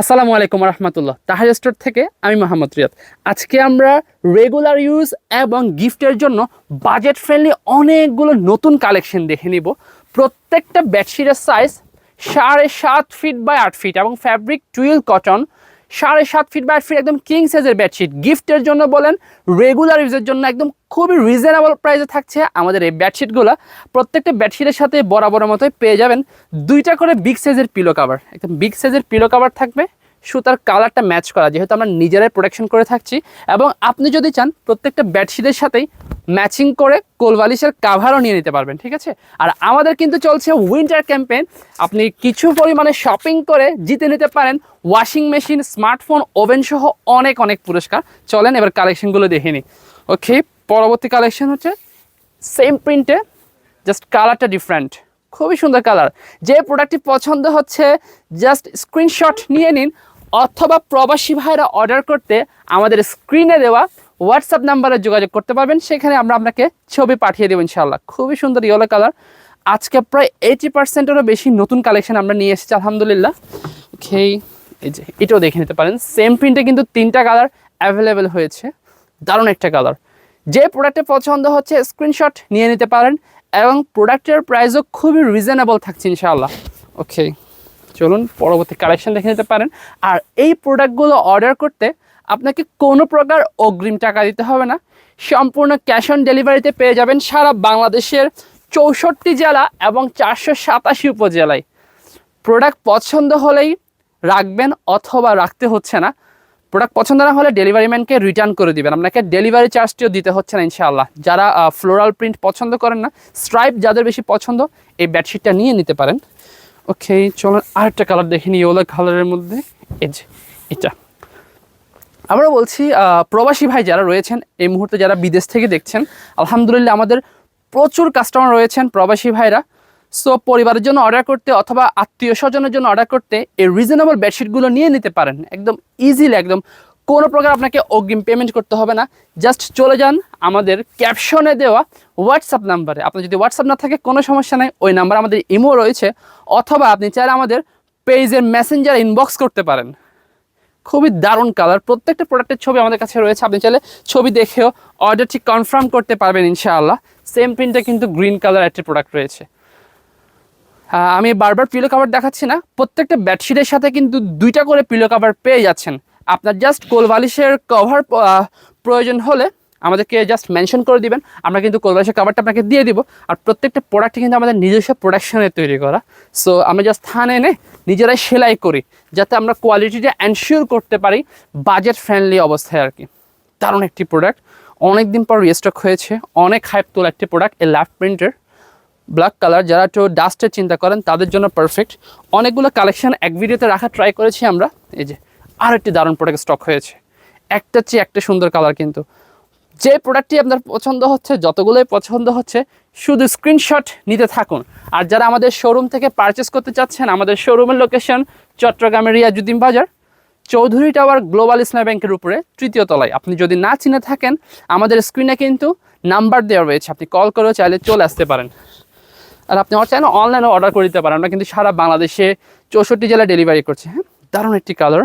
আসসালামু আলাইকুম রহমতুল্লাহ। তাহার স্টোর থেকে আমি মোহাম্মদ রিয়াদ। আজকে আমরা রেগুলার ইউজ এবং গিফটের জন্য বাজেট ফ্রেন্ডলি অনেকগুলো নতুন কালেকশন দেখে নিব। প্রত্যেকটা বেডশিটের সাইজ সাড়ে সাত ফিট বাই আট ফিট এবং ফ্যাব্রিক টুয়েল কটন সাড়ে সাত ফিট আট ফিট একদম কিং সাইজের বেডশিট গিফটের জন্য বলেন রেগুলার ইউজের জন্য একদম খুবই রিজনেবল প্রাইসে থাকছে আমাদের এই বেডশিটগুলো প্রত্যেকটা বেডশিটের সাথে বরাবরের মতোই পেয়ে যাবেন দুইটা করে বিগ সাইজের পিলো কাভার একদম বিগ সাইজের পিলো কাভার থাকবে, সুতার কালারটা ম্যাচ করা, যেহেতু আমরা নিজেরাই প্রোটেকশন করে থাকছি। এবং আপনি যদি চান, প্রত্যেকটা বেডশিটের সাথেই ম্যাচিং করে কোলবালিশের কাভারও নিয়ে নিতে পারবেন, ঠিক আছে? আর আমাদের কিন্তু চলছে উইন্টার ক্যাম্পেইন আপনি কিছু পরিমাণে শপিং করে জিতে নিতে পারেন ওয়াশিং মেশিন স্মার্টফোন ওভেন সহ অনেক অনেক পুরস্কার। চলেন এবার কালেকশনগুলো দেখে নিই। ওকে পরবর্তী কালেকশন হচ্ছে সেম প্রিন্টে জাস্ট কালারটা ডিফারেন্ট খুবই সুন্দর কালার যে প্রোডাক্টটি পছন্দ হচ্ছে জাস্ট স্ক্রিনশট নিয়ে নিন, অথবা প্রবাসী ভাইরা অর্ডার করতে আমাদের স্ক্রিনে দেওয়া হোয়াটসঅ্যাপ নাম্বারে যোগাযোগ করতে পারবেন, সেখানে আমরা আপনাকে ছবি পাঠিয়ে দেবো ইনশাল্লাহ খুবই সুন্দর ইয়েলো কালার আজকে প্রায় এইটি পার্সেন্টেরও বেশি নতুন কালেকশন আমরা নিয়ে এসেছি, আলহামদুলিল্লাহ। ওকে এই যে, এটাও দেখে নিতে পারেন। সেম প্রিন্টে কিন্তু তিনটা কালার অ্যাভেলেবেল হয়েছে। দারুণ একটা কালার যে প্রোডাক্টে পছন্দ হচ্ছে স্ক্রিনশট নিয়ে নিতে পারেন এবং প্রোডাক্টের প্রাইসও খুবই রিজনেবল থাকছে ইনশাআল্লাহ। ওকে চলুন পরবর্তী কালেকশন দেখে নিতে পারেন। আর এই প্রোডাক্টগুলো অর্ডার করতে আপনাকে কোনো প্রকার অগ্রিম টাকা দিতে হবে না। সম্পূর্ণ ক্যাশ অন ডেলিভারিতে পেয়ে যাবেন সারা বাংলাদেশের চৌষট্টি জেলা এবং চারশো সাতাশি উপজেলায়। প্রোডাক্ট পছন্দ হলেই রাখবেন অথবা রাখতে হচ্ছে না। প্রোডাক্ট পছন্দ না হলে ডেলিভারি ম্যানকে রিটার্ন করে দিবেন। আপনাকে ডেলিভারি চার্জটিও দিতে হচ্ছে না ইনশাআল্লাহ। যারা ফ্লোরাল প্রিন্ট পছন্দ করেন না, স্ট্রাইপ যাদের বেশি পছন্দ, এই বেডশিটটা নিয়ে নিতে পারেন। ওকে, চলুন আরেকটা কালার দেখে নিই ওলা কালারের মধ্যে। এই যে, এটা। আমরা বলছি প্রবাসী ভাই যারা রয়েছেন, এই মুহূর্তে যারা বিদেশ থেকে দেখছেন, আলহামদুলিল্লাহ আমাদের প্রচুর কাস্টমার রয়েছেন প্রবাসী ভাইরা। সো পরিবারের জন্য অর্ডার করতে অথবা আত্মীয় স্বজনের জন্য অর্ডার করতে এই রিজনেবল বেডশিটগুলো নিয়ে নিতে পারেন। একদম ইজিলি একদম কোনো প্রকার আপনাকে অগ্রিম পেমেন্ট করতে হবে না। জাস্ট চলে যান আমাদের ক্যাপশনে দেওয়া হোয়াটসঅ্যাপ নাম্বারে আপনার যদি হোয়াটসঅ্যাপ না থাকে, কোনো সমস্যা নেই, ওই নাম্বার আমাদের ইমো রয়েছে। অথবা আপনি চাইলে আমাদের পেজের মেসেঞ্জার ইনবক্স করতে পারেন। খুবই দারুণ কালার প্রত্যেকটা প্রোডাক্টের ছবি আমাদের কাছে রয়েছে। আপনি চাইলে ছবি দেখেও অর্ডার ঠিক কনফার্ম করতে পারবেন ইনশাআল্লাহ। সেম প্রিন্টে কিন্তু গ্রিন কালার একটি প্রোডাক্ট রয়েছে। আমি বারবার পিলো কাভার দেখাচ্ছি না। প্রত্যেকটা বেডশিটের সাথে কিন্তু দুইটা করে পিলো কাভার পেয়ে যাচ্ছেন। আপনার জাস্ট কোলবালিশের কভার প্রয়োজন হলে আমাদেরকে জাস্ট মেনশন করে দিবেন। আমরা কিন্তু কোলবালিশের কাভারটা আপনাকে দিয়ে দিব। আর প্রত্যেকটা প্রোডাক্টই কিন্তু আমাদের নিজস্ব প্রোডাকশনে তৈরি করা। সো আমরা জাস্ট থানে এনে নিজেরাই সেলাই করি, যাতে আমরা কোয়ালিটিটা এনশিওর করতে পারি বাজেট ফ্রেন্ডলি অবস্থায় আর কি। দারুণ একটি প্রোডাক্ট অনেক দিন পর রিস্টক হয়েছে। অনেক হাইপ তোলা একটি প্রোডাক্ট এই ল্যাপ প্রিন্টের ব্ল্যাক কালার যারা একটু ডাস্টের চিন্তা করেন, তাদের জন্য পারফেক্ট অনেকগুলো কালেকশন এক ভিডিওতে রাখা ট্রাই করেছি আমরা। এই যে আর একটি দারুণ প্রোডাক্ট স্টক হয়েছে। একটা চেয়ে একটা সুন্দর কালার কিন্তু। যে প্রোডাক্টটি আপনার পছন্দ হচ্ছে, যতগুলোই পছন্দ হচ্ছে, শুধু স্ক্রিনশট নিতে থাকুন। আর যারা আমাদের শোরুম থেকে পারচেস করতে চাচ্ছেন, আমাদের শোরুমের লোকেশন চট্টগ্রামের রিয়াজুদ্দিন বাজার, চৌধুরী টাওয়ার গ্লোবাল ইসলাম ব্যাংকের উপরে, তৃতীয় তলায়। আপনি যদি না চিনে থাকেন, আমাদের স্ক্রিনে কিন্তু নাম্বার দেওয়া রয়েছে। আপনি কল করেও চাইলে চলে আসতে পারেন। আর আপনি আমার চাইলে অনলাইনে অর্ডার করে দিতে পারেন। আমরা কিন্তু সারা বাংলাদেশে চৌষট্টি জেলায় ডেলিভারি করছি হ্যাঁ? দারুণ একটি কালার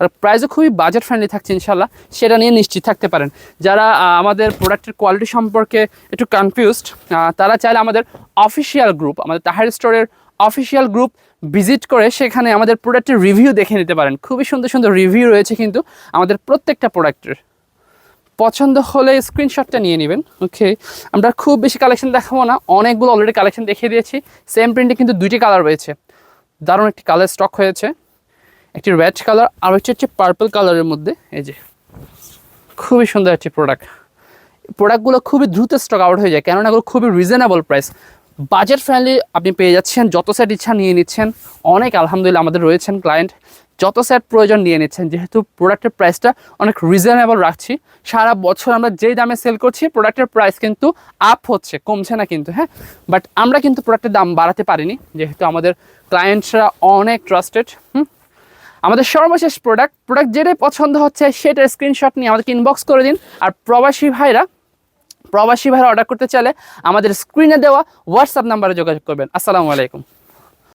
আর প্রাইসও খুবই বাজেট ফ্রেন্ডলি থাকছে ইনশাল্লাহ সেটা নিয়ে নিশ্চিত থাকতে পারেন। যারা আমাদের প্রোডাক্টের কোয়ালিটি সম্পর্কে একটু কনফিউজড তারা চাইলে আমাদের অফিসিয়াল গ্রুপ আমাদের তাহার স্টোরের অফিসিয়াল গ্রুপ ভিজিট করে সেখানে আমাদের প্রোডাক্টের রিভিউ দেখে নিতে পারেন। খুবই সুন্দর সুন্দর রিভিউ রয়েছে কিন্তু আমাদের প্রত্যেকটা প্রোডাক্টের পছন্দ হলে স্ক্রিনশটটা নিয়ে নেবেন ওকে আমরা খুব বেশি কালেকশন দেখাবো না, অনেকগুলো অলরেডি কালেকশন দেখিয়ে দিয়েছি। সেম প্রিন্টে কিন্তু দুইটি কালার রয়েছে। দারুণ একটি কালার স্টক হয়েছে। একটি রেড কালার আর একটি হচ্ছে পার্পল কালারের মধ্যে, এই যে। খুবই সুন্দর একটি প্রোডাক্ট প্রোডাক্টগুলো খুবই দ্রুত স্টক আউট হয়ে যায়, কেননা এগুলো খুবই রিজনেবল প্রাইস বাজেট ফ্রেন্ডলি আপনি পেয়ে যাচ্ছেন, যত সেট ইচ্ছা নিয়ে নিচ্ছেন। অনেক আলহামদুলিল্লাহ আমাদের রয়েছেন ক্লায়েন্ট যত সেট প্রয়োজন নিয়ে নিচ্ছেন, যেহেতু প্রোডাক্টের প্রাইসটা অনেক রিজনেবল রাখছি। সারা বছর আমরা যেই দামে সেল করছি প্রোডাক্টের প্রাইস কিন্তু আপ হচ্ছে, কমছে না কিন্তু হ্যাঁ? বাট আমরা কিন্তু প্রোডাক্টের দাম বাড়াতে পারিনি, যেহেতু আমাদের ক্লায়েন্টসরা অনেক ট্রাস্টেড হুম? আমাদের সর্বশেষ প্রোডাক্ট প্রোডাক্ট যেটাই পছন্দ হচ্ছে সেটার স্ক্রিনশট নিয়ে আমাদেরকে ইনবক্স করে দিন। আর প্রবাসী ভাইরা প্রবাসী ভাইরা অর্ডার করতে চাইলে আমাদের স্ক্রিনে দেওয়া হোয়াটসঅ্যাপ নাম্বারে যোগাযোগ করবেন। আসসালামু আলাইকুম।